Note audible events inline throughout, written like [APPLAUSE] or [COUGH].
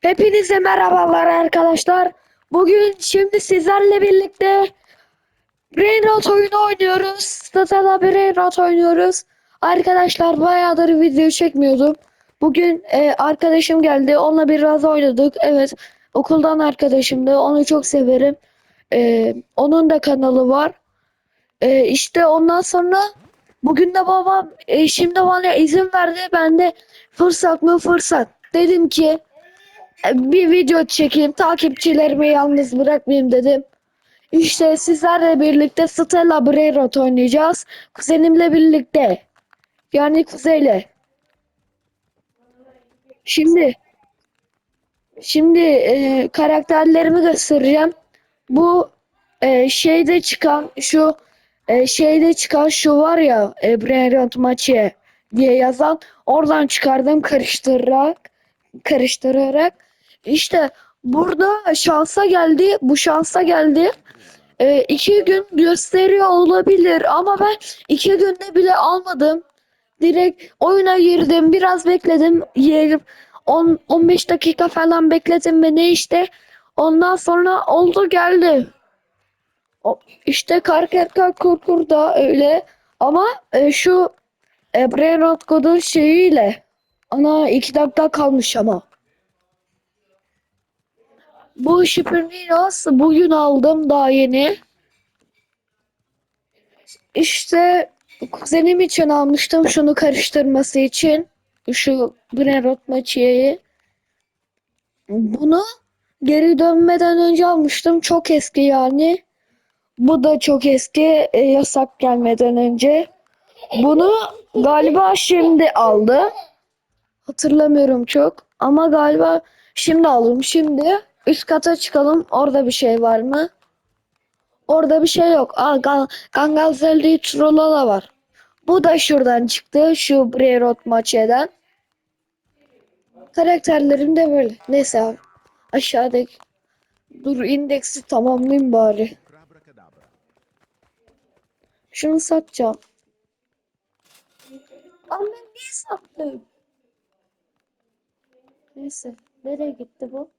Hepinize merhabalar arkadaşlar. Bugün şimdi sizlerle birlikte Brainrot oyunu oynuyoruz. Statada Brainrot oynuyoruz. Arkadaşlar bayağıdır video çekmiyordum. Bugün e, arkadaşım geldi. Onunla biraz oynadık. Evet okuldan arkadaşımdı. Onu çok severim. E, onun da kanalı var. E, işte ondan sonra bugün de babam e, şimdi bana izin verdi. Ben de fırsat mı fırsat. Dedim ki bir video çekeyim takipçilerimi yalnız bırakmayayım dedim. İşte sizlerle birlikte Stella Brainrot oynayacağız. Kuzenimle birlikte. Yani kuzeyle. Şimdi şimdi e, karakterlerimi göstereceğim. Bu e, şeyde çıkan şu e, şeyde çıkan şu var ya e, Brainrot maçı diye yazan oradan çıkardım karıştırarak karıştırarak işte burada şansa geldi. Bu şansa geldi. Ee, iki gün gösteriyor olabilir ama ben iki günde bile almadım. Direkt oyuna girdim. Biraz bekledim. Yerim 10 15 dakika falan bekledim ve ne işte. Ondan sonra oldu geldi. O, işte Karkerkar Kurkur da öyle. Ama e, şu e, Brainrot şeyiyle ana iki dakika kalmış ama. Bu Şüpürninos bugün aldım daha yeni. İşte kuzenim için almıştım şunu karıştırması için. Şu Brerot Maçiye'yi. Bunu geri dönmeden önce almıştım. Çok eski yani. Bu da çok eski. e, yasak gelmeden önce. Bunu galiba şimdi aldı. Hatırlamıyorum çok. Ama galiba şimdi aldım. Şimdi üst kata çıkalım. Orada bir şey var mı? Orada bir şey yok. Aa, Gan Gangal Zeldi Trollala var. Bu da şuradan çıktı. Şu Brerot maçeden. Karakterlerim de böyle. Neyse abi. Aşağıdaki. Dur indeksi tamamlayayım bari. Şunu satacağım. Ama ben niye sattım? Neyse. Nereye gitti bu?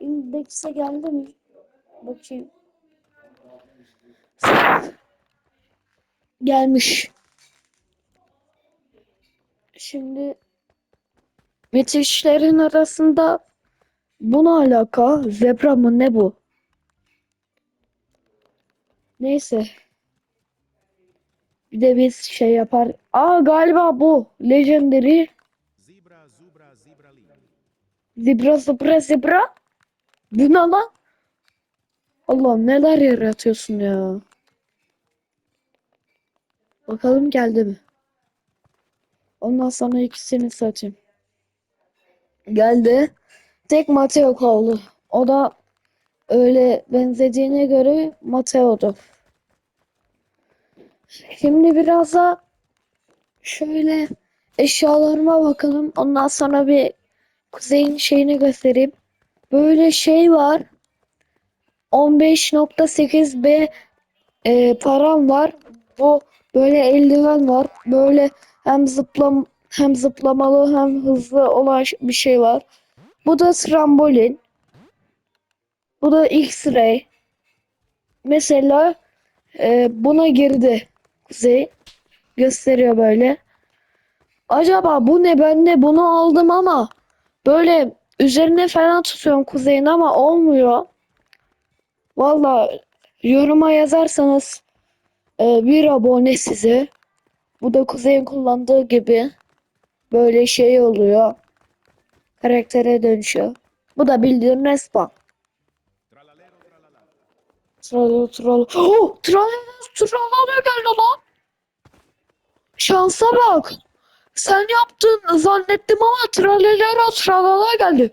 İndekse geldi mi? Bakayım. Gelmiş. Şimdi bitişlerin arasında bu ne alaka? Zebra mı ne bu? Neyse. Bir de biz şey yapar. Aa galiba bu. Legendary. Zebra, zubra, zebrali. Zebra zebra zebra. Bu ne lan? Allah'ım neler yaratıyorsun ya. Bakalım geldi mi? Ondan sonra ikisini satayım. Geldi. Tek Mateo kaldı. O da öyle benzediğine göre Mateo'du. Şimdi biraz da şöyle eşyalarıma bakalım. Ondan sonra bir Kuzey'in şeyini göstereyim. Böyle şey var. 15.8 B e, param var. Bu böyle eldiven var. Böyle hem zıplam hem zıplamalı hem hızlı olan bir şey var. Bu da trambolin. Bu da X-ray. Mesela e, buna girdi. Kuzey gösteriyor böyle. Acaba bu ne? Ben de bunu aldım ama böyle üzerine falan tutuyorum kuzeyin ama olmuyor. Valla yoruma yazarsanız e, bir abone size. Bu da kuzeyin kullandığı gibi böyle şey oluyor. Karaktere dönüşüyor. Bu da bildiğin respawn. Tralo tralo. Oh! Tralo tralo geldi lan. Şansa bak. Sen yaptın zannettim ama tralelero tralala geldi.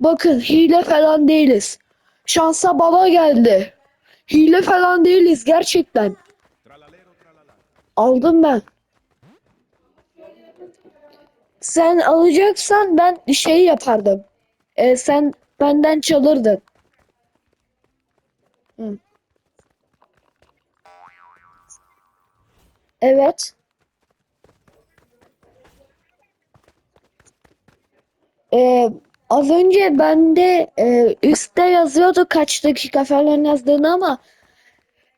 Bakın hile falan değiliz. Şansa baba geldi. Hile falan değiliz gerçekten. Tralalero. Aldım ben. Sen alacaksan ben şey yapardım. E, sen benden çalırdın. Hı. Evet. Ee, az önce bende e, üstte yazıyordu kaç dakika falan yazdığını ama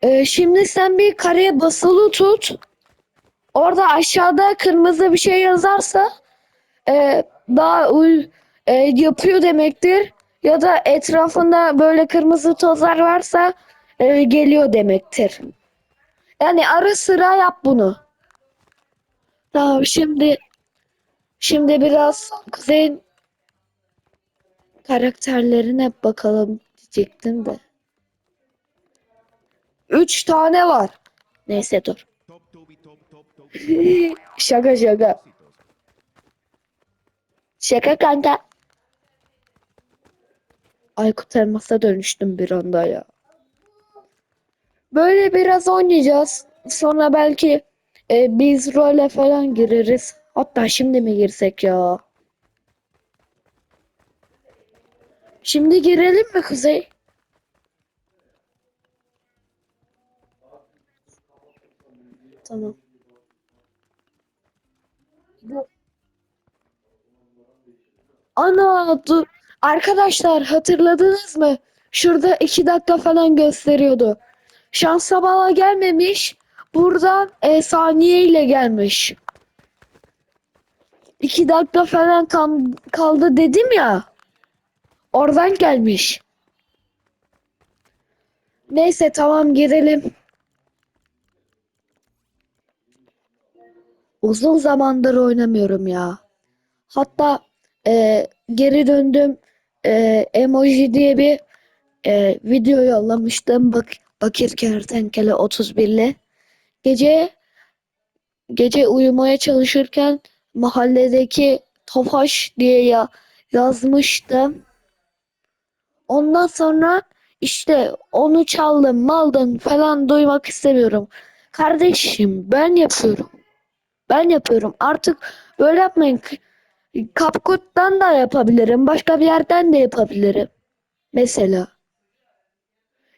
e, şimdi sen bir kareye basılı tut. Orada aşağıda kırmızı bir şey yazarsa e, daha uy- e, yapıyor demektir. Ya da etrafında böyle kırmızı tozlar varsa e, geliyor demektir. Yani ara sıra yap bunu. Tamam şimdi şimdi biraz Kuzey'in karakterlerine bakalım diyecektim de. Üç tane var. Neyse dur. [LAUGHS] Şaka şaka. Şaka kanka. Aykut Elmas'a dönüştüm bir anda ya. Böyle biraz oynayacağız. Sonra belki e, biz role falan gireriz. Hatta şimdi mi girsek ya? Şimdi girelim mi Kuzey? Tamam. Ana dur. Arkadaşlar hatırladınız mı? Şurada iki dakika falan gösteriyordu. Şansa bala gelmemiş. Buradan e, saniye ile gelmiş. İki dakika falan kam- kaldı dedim ya. Oradan gelmiş. Neyse tamam gidelim. Uzun zamandır oynamıyorum ya. Hatta e, geri döndüm. E, emoji diye bir e, video yollamıştım. Bak, Bakir Kertenkele 31'le. Gece gece uyumaya çalışırken mahalledeki Tofaş diye ya, yazmıştım. Ondan sonra işte onu çaldım, maldım falan duymak istemiyorum. Kardeşim ben yapıyorum. Ben yapıyorum. Artık böyle yapmayın. CapCut'tan da yapabilirim. Başka bir yerden de yapabilirim. Mesela.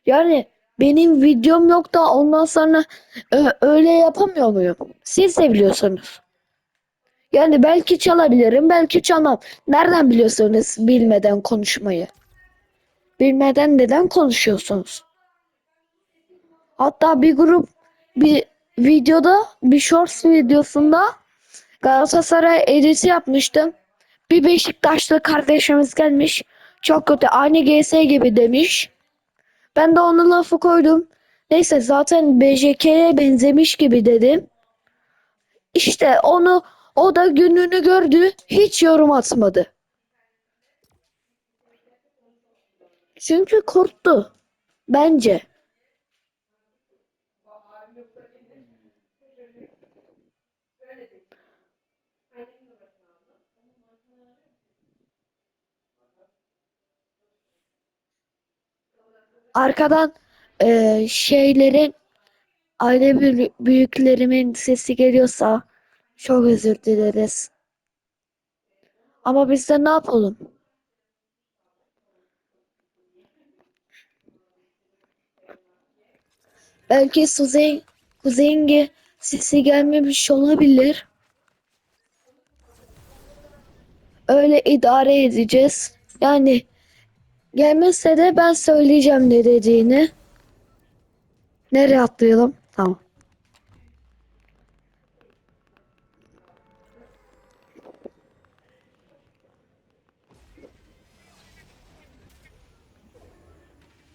Yani benim videom yok da ondan sonra ö- öyle yapamıyor muyum? Siz de biliyorsunuz. Yani belki çalabilirim, belki çalmam. Nereden biliyorsunuz bilmeden konuşmayı? Bilmeden neden konuşuyorsunuz? Hatta bir grup bir videoda, bir shorts videosunda Galatasaray editi yapmıştım. Bir Beşiktaşlı kardeşimiz gelmiş. Çok kötü aynı GS gibi demiş. Ben de onun lafı koydum. Neyse zaten BJK'ye benzemiş gibi dedim. İşte onu o da gününü gördü. Hiç yorum atmadı. Çünkü korktu. Bence. Arkadan eee, şeylerin aile büyü- büyüklerimin sesi geliyorsa çok özür dileriz. Ama biz de ne yapalım? Belki Kuzey, Kuzey'in ge- sesi gelmemiş olabilir. Öyle idare edeceğiz. Yani gelmezse de ben söyleyeceğim ne dediğini. Nereye atlayalım? Tamam.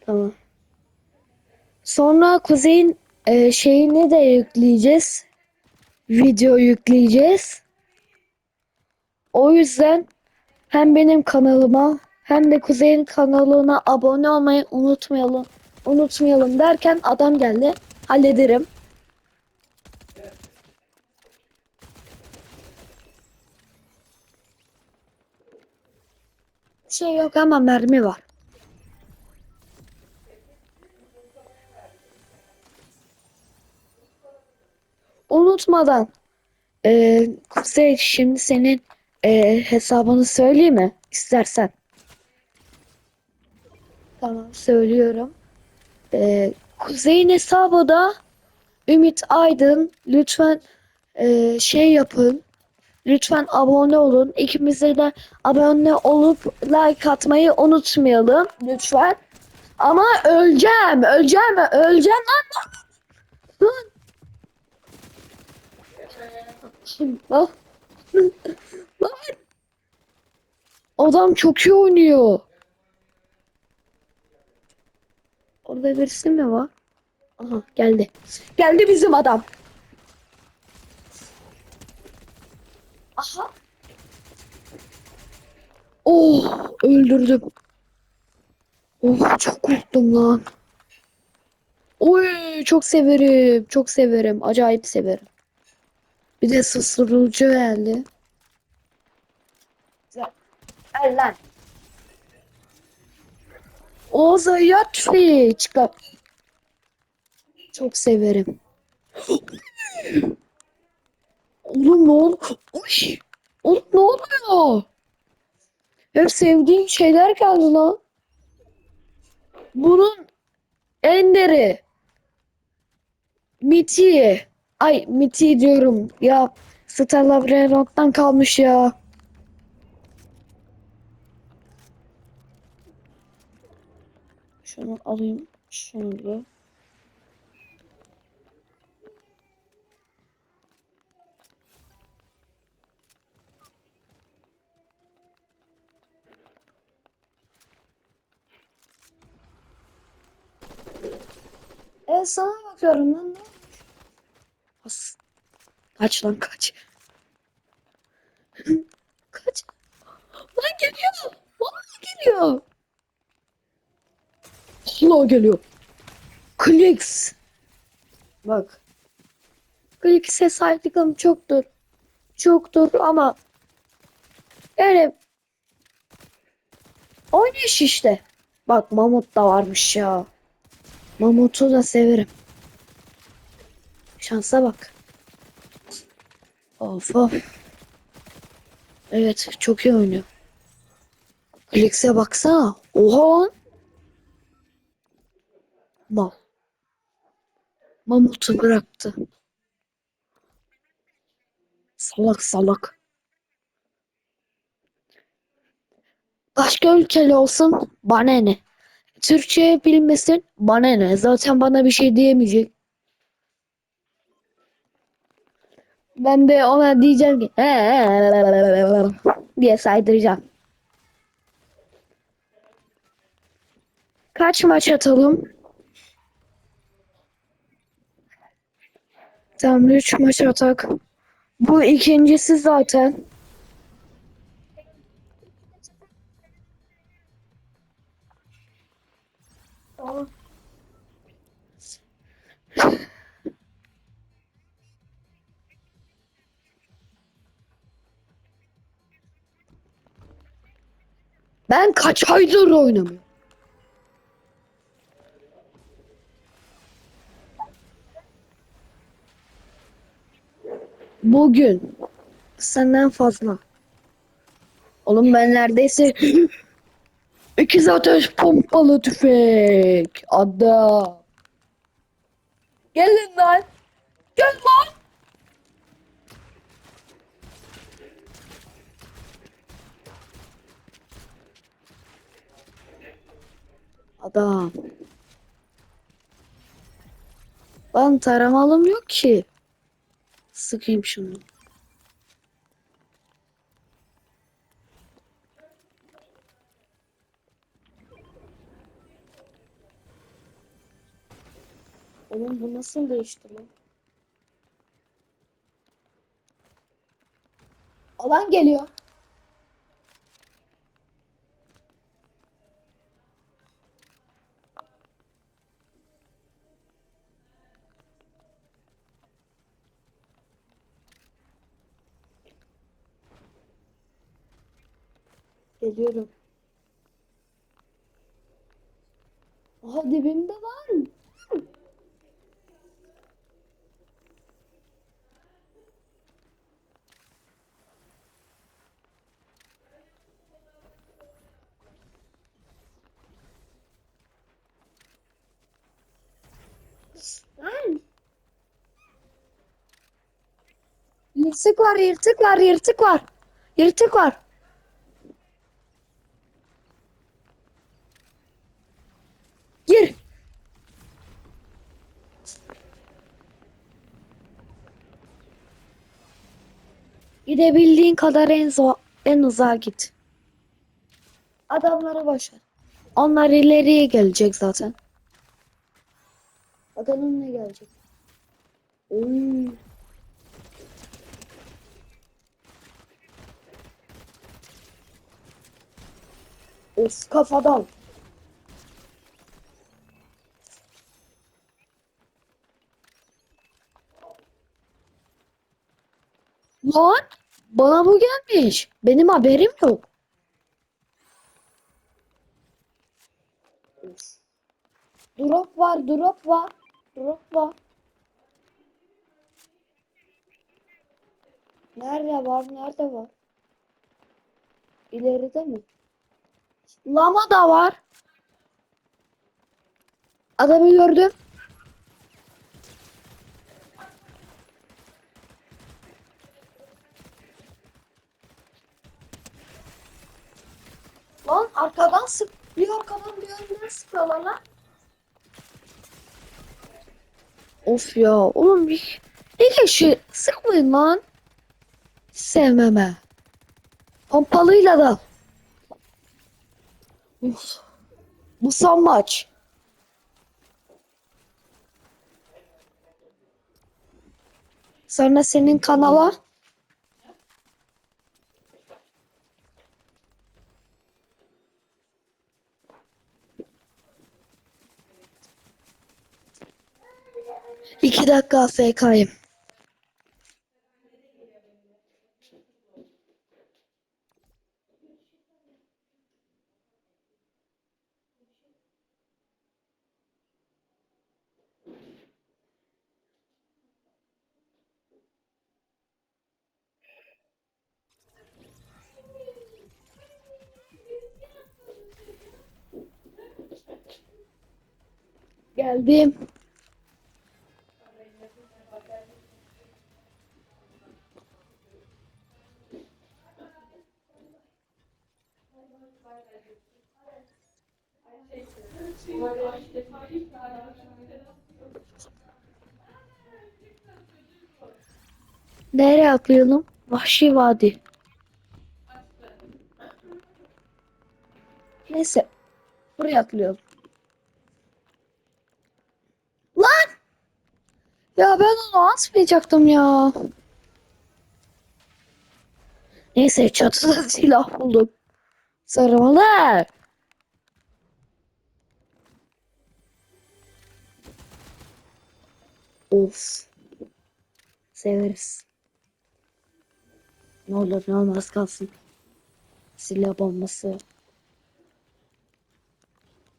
Tamam. Sonra Kuzey'in e, şeyini de yükleyeceğiz. Video yükleyeceğiz. O yüzden hem benim kanalıma hem de Kuzey'in kanalına abone olmayı unutmayalım. Unutmayalım derken adam geldi. Hallederim. Şey yok ama mermi var. Unutmadan e, Kuzey şimdi senin e, hesabını söyleyeyim mi? İstersen. Tamam söylüyorum. E, Kuzey'in hesabı da Ümit Aydın. Lütfen e, şey yapın. Lütfen abone olun. İkimize de abone olup like atmayı unutmayalım. Lütfen. Ama öleceğim. Öleceğim. Öleceğim lan. Bak. [LAUGHS] Lan. Adam çok iyi oynuyor. Orada birisi mi var? Aha geldi. Geldi bizim adam. Aha. Oh öldürdüm. Oh çok korktum lan. Oy çok severim. Çok severim. Acayip severim. Bir de susturucu geldi. Gel lan. O Zayatri çıkar. Çok severim. Oğlum ne oluyor? Uy! Oğlum ne oluyor? Hep sevdiğim şeyler geldi lan. Bunun Ender'i. Miti. Ay Miti diyorum. Ya Stella Brerot'tan kalmış ya. Şunu alayım. Şunu da. E sana bakıyorum lan ne olmuş? As. Kaç lan kaç. [CLEARS THROAT] kaç. Lan geliyor. Vallahi geliyor. Allah geliyor. Clicks. Bak. Clicks'e sahiplikam çoktur. Çoktur ama yani oynayış işte. Bak Mamut da varmış ya. Mamut'u da severim. Şansa bak. Of of. Evet çok iyi oynuyor. Clicks'e baksana. Oha. Mal. Mamut'u bıraktı. Salak salak. Başka ülkeli olsun bana ne? Türkçe bilmesin bana ne? Zaten bana bir şey diyemeyecek. Ben de ona diyeceğim ki diye saydıracağım. Kaç maç atalım? Tamam 3 maç atak. Bu ikincisi zaten. Ben kaç aydır oynamıyorum. Bugün senden fazla. Oğlum ben neredeyse [LAUGHS] ikiz ateş pompalı tüfek. Adam. Gelin lan. Gel lan. Adam. Ben taramalım yok ki. Sıkayım şunu. Oğlum bu nasıl değişti lan? Alan geliyor. Geliyorum. Aha dibimde var. Yırtık var, yırtık var, yırtık var. Yırtık var. Gidebildiğin kadar en, en uzağa git. Adamlara boş ver. Onlar ileriye gelecek zaten. Bakalım ne gelecek. Oy. Of kafadan. Lan bana bu gelmiş. Benim haberim yok. Drop var, drop var. Drop var. Nerede var, nerede var? İleride mi? Lama da var. Adamı gördüm. Lan arkadan sık. Bir arkadan bir önden sıkıyorlar lan. Of ya oğlum bir ne geçiyor? Sıkmayın lan. Sevmem ha. Pompalıyla da. Uf. Bu son maç. Sonra senin kanala iki dakika AFK'yim. Geldim. Nereye atlayalım? Vahşi Vadi. Neyse. Buraya atlayalım. Lan! Ya ben onu atmayacaktım ya. Neyse çatıda [LAUGHS] silah buldum. Sarmalar. Of. Severiz. Ne olur ne olmaz kalsın. Silah bombası.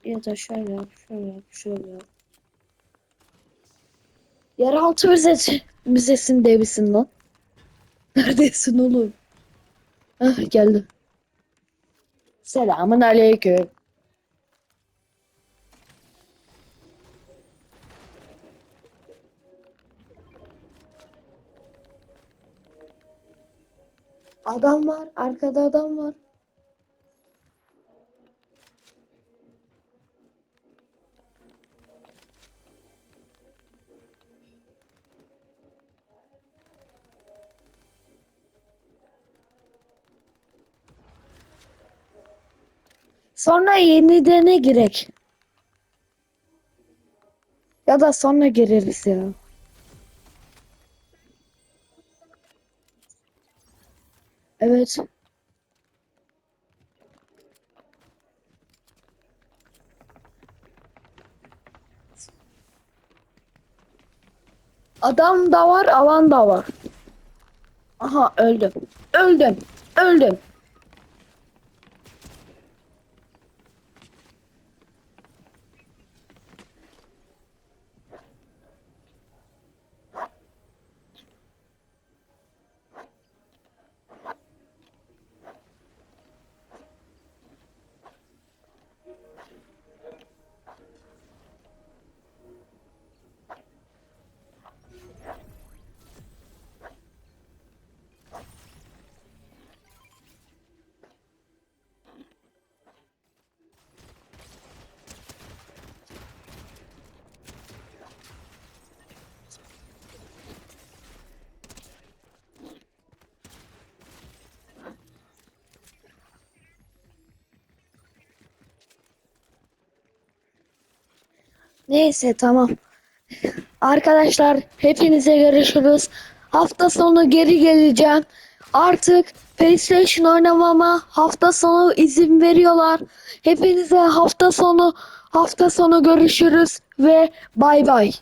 Ya da şöyle yap, şöyle yap, şöyle yap. Yeraltı müzesi, müzesinde misin lan? Neredesin oğlum? Ah geldim. Selamun aleyküm. Adam var, arkada adam var. Sonra yenidene girek. Ya da sonra gireriz ya. Evet. Adam da var, alan da var. Aha öldüm. Öldüm. Öldüm. Neyse tamam. Arkadaşlar hepinize görüşürüz. Hafta sonu geri geleceğim. Artık PlayStation oynamama hafta sonu izin veriyorlar. Hepinize hafta sonu hafta sonu görüşürüz ve bay bay.